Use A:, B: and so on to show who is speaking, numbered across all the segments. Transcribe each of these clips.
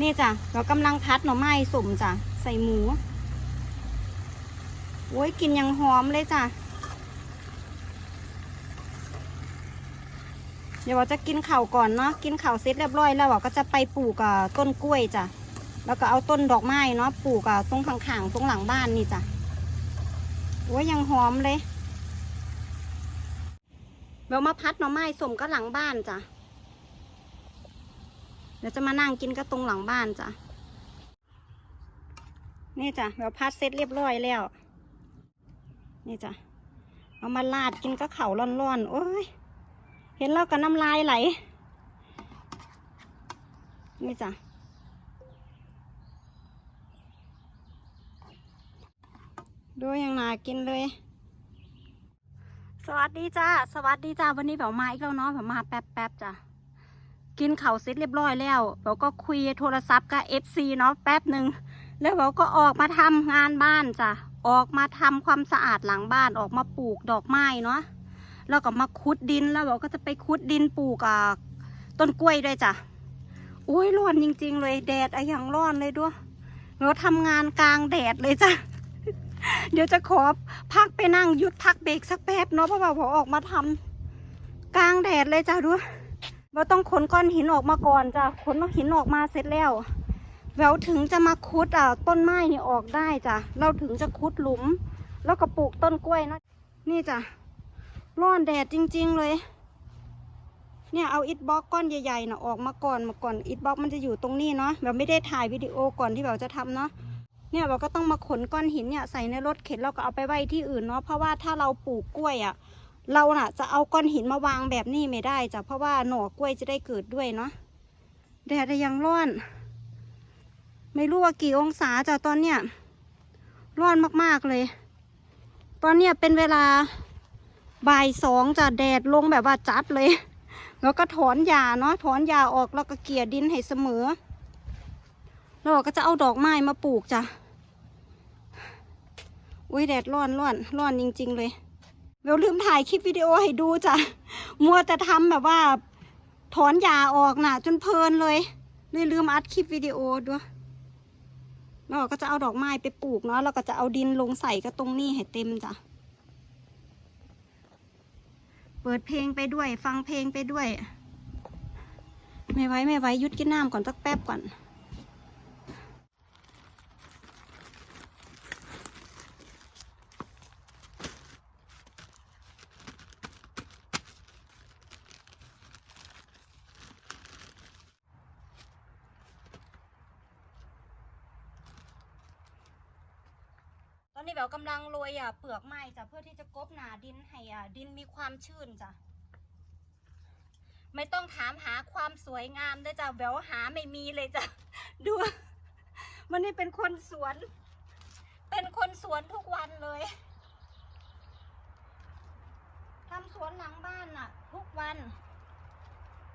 A: นี่จ้ะเรากำลังพัดหน่อไม้สุ่มจ้ะ ใส่หมู โอ้ยกินยังหอมเลยจ้ะ เดี๋ยวเราจะกินเข่าก่อนเนาะ กินเข่าเสร็จเรียบร้อยแล้วเราก็จะไปปลูกต้นกล้วยจ้ะ แล้วก็เอาต้นดอกไม้เนาะปลูกตรงข้างๆตรงหลังบ้านนี่จ้ะ โอ้ยยังหอมเลยเรามาพัดหน่อไม้สมก็หลังบ้านจ้ะ เดี๋ยวจะมานั่งกินก็ตรงหลังบ้านจ้ะ นี่จ้ะเราพัดเสร็จเรียบร้อยแล้ว นี่จ้ะ เอามาลาดกินก็เข่าร้อนๆ โอ้ย เห็นแล้วก็น้ำลายไหล นี่จ้ะดูอย่างนากินเลย สวัสดีจ้า สวัสดีจ้า วันนี้แบบมาอีกแล้วเนาะแบบมาแป๊บๆจ้ะ กินเข้าเสร็จเรียบร้อยแล้วเราก็คุยโทรศัพท์กับเอฟซีเนาะแป๊บหนึ่งแล้วเราก็ออกมาทำงานบ้านจ้ะออกมาทำความสะอาดหลังบ้านออกมาปลูกดอกไม้เนาะแล้วก็มาคุดดินแล้วเราก็จะไปคุดดินปลูกอะต้นกล้วยด้วยจ้ะอุ้ยร้อนจริง ๆ เลยแดดอะอย่างร้อนเลยด้วยเราทำงานกลางแดดเลยจ้ะ เดี๋ยวจะขอพักไปนั่งหยุดพักเบรกสักแป๊บเนาะเพราะว่าผมออกมาทำกลางแดดเลยจ้ะดู เราต้องขนก้อนหินออกมาก่อนจ้ะขนหินออกมาเสร็จแล้วเราถึงจะมาคุดอะต้นไม้นี่ออกได้จ้ะเราถึงจะคุดหลุม แล้วก็ปลูกต้นกล้วยเนาะนี่จ้ะร้อนแดดจริง ๆ เลย เนี่ยเอาอิฐบล็อกก้อนใหญ่ๆนะออกมาก่อนมาก่อนอิฐบล็อกมันจะอยู่ตรงนี้เนาะแบบไม่ได้ถ่ายวิดีโอก่อนที่เราจะทำเนาะเนี่ยเราก็ต้องมาขนก้อนหินเนี่ยใส่ในรถเข็นเราก็เอาไปไว้ที่อื่นเนาะเพราะว่าถ้าเราปลูกกล้วยอะ่ะ เราน่ะ จะเอาก้อนหินมาวางแบบนี้ไม่ได้จ้ะเพราะว่าหน่อกล้วยจะได้เกิดด้วยเนาะแดดยังร้อน ไม่รู้ว่ากี่องศาจ้ะตอนเนี้ยร้อนมากๆเลย ตอนเนี้ยเป็นเวลาบ่ายสองจะแดดลงแบบว่าจัดเลย แล้วก็ถอนหญ้าเนาะถอนหญ้าออกแล้วก็เกลี่ยดินให้เสมอแล้วเราก็จะเอาดอกไม้มาปลูกจ้ะอุ้ยแดดร้อนร้อนร้อนจริง ๆ เลย เราลืมถ่ายคลิปวิดีโอให้ดูจ้ะ มัวแต่ทำแบบว่า ถอนหญ้าออกน่ะ จนเพลินเลยเลยลืมอัดคลิปวิดีโอด้วยแล้วเราก็จะเอาดอกไม้ไปปลูกเนาะแล้วก็จะเอาดินลงใส่ก็ตรงนี้ให้เต็มจ้ะ เปิดเพลงไปด้วย ฟังเพลงไปด้วย ไม่ไหวไม่ไหวหยุดกินน้ำก่อนสักแป๊บก่อน อนนี้แบบกำลังโรยอะเปลือกไม้จ้ะเพื่อที่จะกบหนาดินให้อะดินมีความชื้นจ้ะไม่ต้องถามหาความสวยงามด้วยจ้ะแววหาไม่มีเลยจ้ะดู มันนี่เป็นคนสวน เป็นคนสวนทุกวันเลยทำสวนหลังบ้านน่ะ ทุกวัน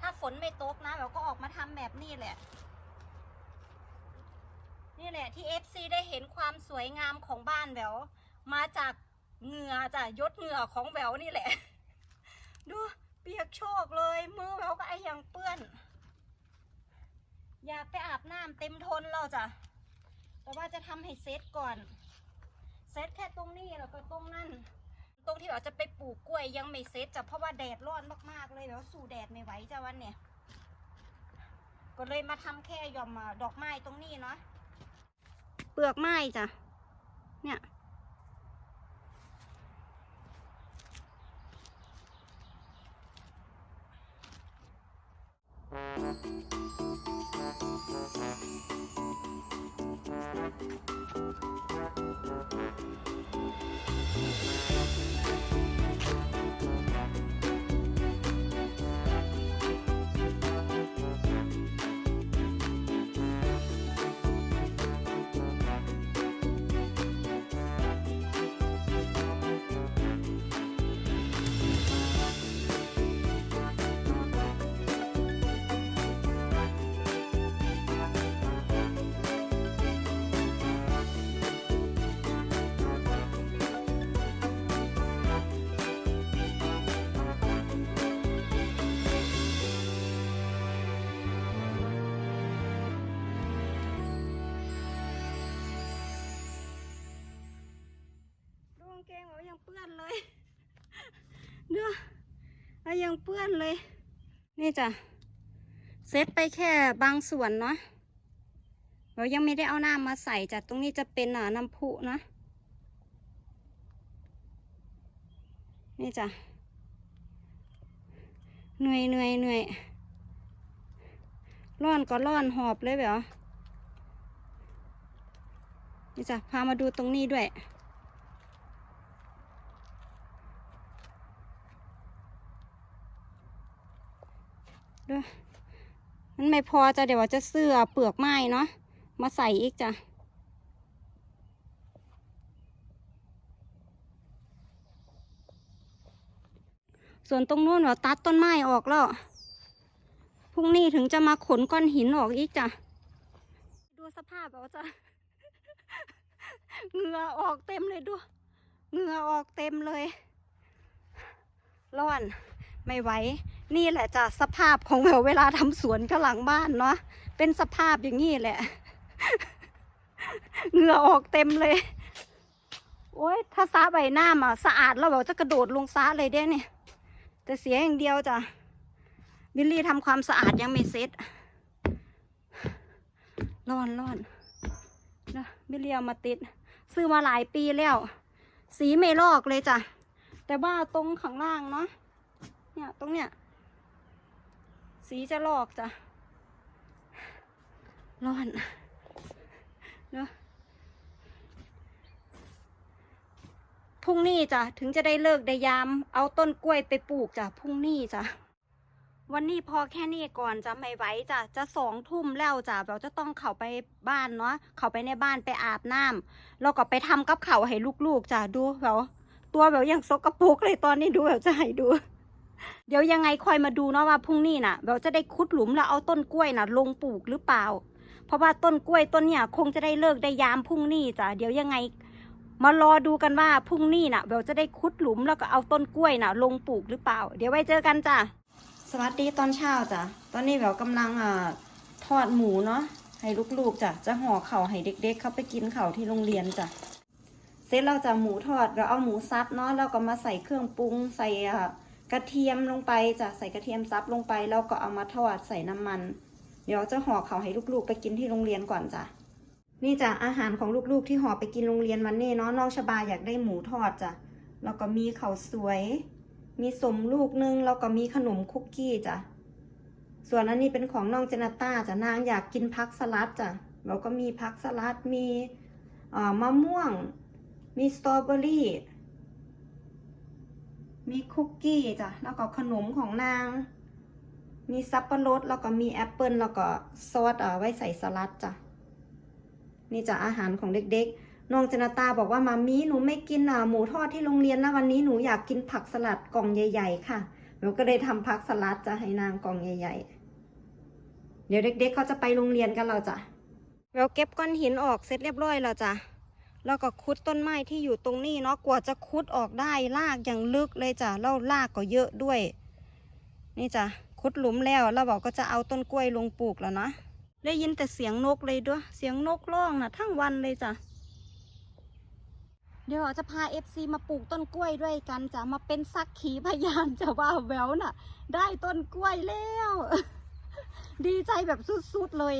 A: ถ้าฝนไม่ตกนะแบบก็ออกมาทำแบบนี้แหละ นี่แหละที่ FC ได้เห็นความสวยงามของบ้านแหววมาจากเหงื่อจ้ะยศเหงื่อของแหววนี่แหละ ดูเปียกโชกเลยมือแหววก็ไอยังเปื้อน อยากไปอาบน้ำเต็มทนแล้วจ้ะแต่ว่าจะทำให้เซตก่อนเซตแค่ตรงนี้แล้วก็ตรงนั้นตรงที่เราจะไปปลูกกล้วยยังไม่เซตจ้ะเพราะว่าแดดร้อนมากๆเลยแล้วสู่แดดไม่ไหวจ้ะวันเนี่ยก็เลยมาทำแค่ยอมดอกไม้ตรงนี้เนาะ เปลือกไม้จ้ะ เนี่ยน ยังเปื้อนเลยเนื้อเอยังเปื้อนเลย นี่จ้ะเซตไปแค่บางส่วนเนาะเรายังไม่ได้เอาน้ำมาใส่จ้ะตรงนี้จะเป็นหนาน้ำพุนะนี่จ้ะเหนื่อยเหนื่อยเหนื่อยร้อนก็ร้อนหอบเลยเหรอนี่จ้ะพามาดูตรงนี้ด้วย ด้วยมันไม่พอจะเดี๋ยวจะซื้อเปลือกไม้เนาะมาใส่อีกจ้ะส่วนตรงนู้นเราตัดต้นไม้ออกแล้ว พรุ่งนี้ถึงจะมาขนก้อนหินออกอีกจ้ะ ดูสภาพเราจะเหงื่อออกเต็มเลยดู เหงื่อออกเต็มเลย ร้อน ไม่ไหวนี่แหละจ้ะสภาพของเราเวลาทำสวนก็หลังบ้านเนาะเป็นสภาพอย่างนี้แหละเหงื่อออกเต็มเลย โอ้ยถ้าซาใบหน้ามาสะอาดแล้วเราจะกระโดดลงซาเลยเด้เนี่ยแต่เสียอย่างเดียวจ้ะบิลลี่ทำความสะอาดยังไม่เสร็จร้อนร้อนนะบิลลี่เอามาติด ซื้อมาหลายปีแล้ว สีไม่ลอกเลยจ้ะแต่ว่าตรงข้างล่างเนาะ เนี่ยตรงเนี้ยสีจะลอกจ้ะร้อนเนอะพรุ่งนี้จ้ะถึงจะได้เลิกได้ยาม เอาต้นกล้วยไปปลูกจ้ะพรุ่งนี้จ้ะวันนี้พอแค่นี้ก่อนจะไม่ไหวจ้ะจะสองทุ่มแล้วจ้ะเราจะต้องเข้าไปบ้านเนาะเข้าไปในบ้านไปอาบน้ำแล้วก็ไปทำกับเข่าให้ลูกๆจ้ะดูแบบตัวแบบยังสกปรกเลยตอนนี้ดูแบบจะให้ดู เดี๋ยวยังไงคอยมาดูเนาะว่าพรุ่งนี้น่ะ เราจะได้คุดหลุมแล้วเอาต้นกล้วยน่ะ ลงปลูกหรือเปล่า เพราะว่าต้นกล้วยต้นเนี่ยคงจะได้เลิกได้ยามพรุ่งนี้จ้ะเดี๋ยวยังไง มารอดูกันว่าพรุ่งนี้น่ะเราจะได้คุดหลุมแล้วก็เอาต้นกล้วยน่ะ ลงปลูกหรือเปล่า เดี๋ยวไว้เจอกันจ้ะสวัสดีตอนเช้าจ้ะตอนนี้เรากำลังอ่าทอดหมูเนาะให้ลูกๆจ้ะจะห่อเข่าให้เด็ก ๆ เขาไปกินเข่าที่โรงเรียนจ้ะเสร็จเราจะหมูทอดเราเอาหมูซับเนาะแล้วก็มาใส่เครื่องปรุงใส่อ่า กระเทียมลงไปจ้ะใส่กระเทียมซับลงไปแล้วก็เอามาทอดใส่น้ำมัน เดี๋ยวจะห่อเขาให้ลูกๆ ไปกินที่โรงเรียนก่อนจ้ะนี่จ้ะอาหารของลูกๆที่ห่อไปกินโรงเรียนวันนี้เนาะน้องชบาอยากได้หมูทอดจ้ะแล้วก็มีข้าวสวย มีสมลูกนึงแล้วก็มีขนมคุกกี้จ้ะส่วนอันนี้เป็นของน้องเจนาต้าจ้ะนางอยากกินพักสลัดจ้ะแล้วก็มีพักสลัดมีมะม่วง มีสตรอเบอรี่ มีคุกกี้จ้ะ แล้วก็ขนมของนาง มีสับปะรด แล้วก็มีแอปเปิลแล้วก็ซอสเอ่อไว้ใส่สลัดจ้ะ นี่จ้ะอาหารของเด็กๆ น้องจนาตาบอกว่ามามีหนูไม่กินอะหมูทอดที่โรงเรียนนะวันนี้หนูอยากกินผักสลัดกล่องใหญ่ ๆ ค่ะ หนูก็เลยทำผักสลัดจะให้นางกล่องใหญ่ ๆ เดี๋ยวเด็ก ๆ เขาจะไปโรงเรียนกันเราจ้ะเราเก็บก้อนหินออกเสร็จเรียบร้อยแล้วจ้ะ แล้วก็คุดต้นไม้ที่อยู่ตรงนี้เนาะกว่าจะคุดออกได้ลากอย่างลึกเลยจ้ะแล้วลากก็เยอะด้วย นี่จ้ะคุดหลุมแล้วแล้วบอกก็จะเอาต้นกล้วยลงปลูกแล้วนะได้ยินแต่เสียงนกเลยด้วย เสียงนกร้องนะทั้งวันเลยจ้ะเดี๋ยวเราจะพาเอฟซีมาปลูกต้นกล้วยด้วยกันจะมาเป็นสักขีพยานจะว่าแววน่ะ ได้ต้นกล้วยแล้ว ดีใจแบบสุดๆเลย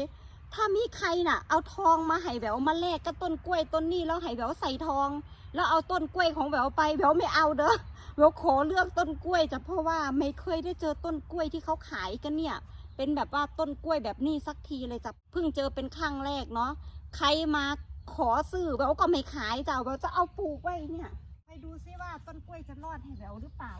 A: ถ้ามีใครน่ะ เอาทองมาให้แววมาแลกกับต้นกล้วยต้นนี้แล้วให้แววใส่ทอง แล้วเอาต้นกล้วยของแววไปแววไม่เอาเด้อแววขอเลือกต้นกล้วยจ้ะเพราะว่าไม่เคยได้เจอต้นกล้วยที่เขาขายกันเนี่ย เป็นแบบว่าต้นกล้วยแบบนี้สักทีเลยจ้ะเพิ่งเจอเป็นครั้งแรกเนาะใครมาขอซื้อแววก็ไม่ขายจ้ะแววจะเอาปลูกไว้เนี่ยไปดูซิว่าต้นกล้วยจะรอดให้แววหรือเปล่า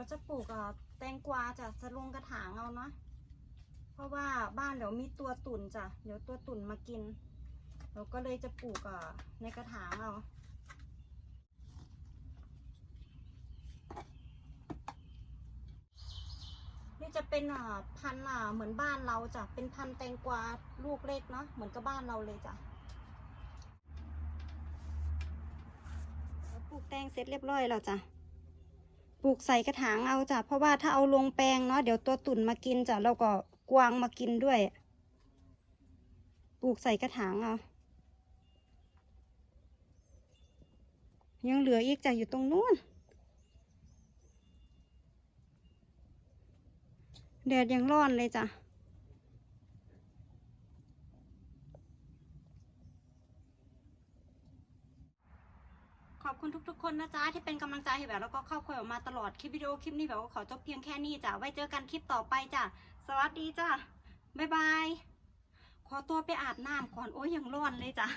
A: เราจะปลูกอะแตงกวาจะจะลงกระถางเอาเนาะเพราะว่าบ้านเดี๋ยวมีตัวตุ่นจ้ะเดี๋ยวตัวตุ่นมากิน เราก็เลยจะปลูกอะในกระถางเอานี่จะเป็นอ่าพันธุ์อ่าเหมือนบ้านเราจ้ะ เป็นพันธุ์แตงกวาลูกเล็กเนาะ เหมือนกับบ้านเราเลยจ้ะปลูกแตงเสร็จเรียบร้อยแล้วจ้ะ ปลูกใส่กระถางเอาจ้ะเพราะว่าถ้าเอาลงแปลงเนาะเดี๋ยวตัวตุ่นมากินจ้ะแล้วก็กวางมากินด้วย ปลูกใส่กระถางเอายังเหลืออีกจ้ะอยู่ตรงนู้นแดดยังร้อนเลยจ้ะ ข อบคุณทุกๆ คนนะจ๊ะที่เป็นกำลังใจให้แบบแล้วก็เข้าคุยออกมาตลอดคลิปวิดีโอคลิปนี้แบบก็ขอจบเพียงแค่นี้จ้ะไว้เจอกันคลิปต่อไปจ้ะสวัสดีจ้ะบ๊ายบายขอตัวไปอาบน้ำก่อนโอ้ยยังร้อนเลยจ้ะ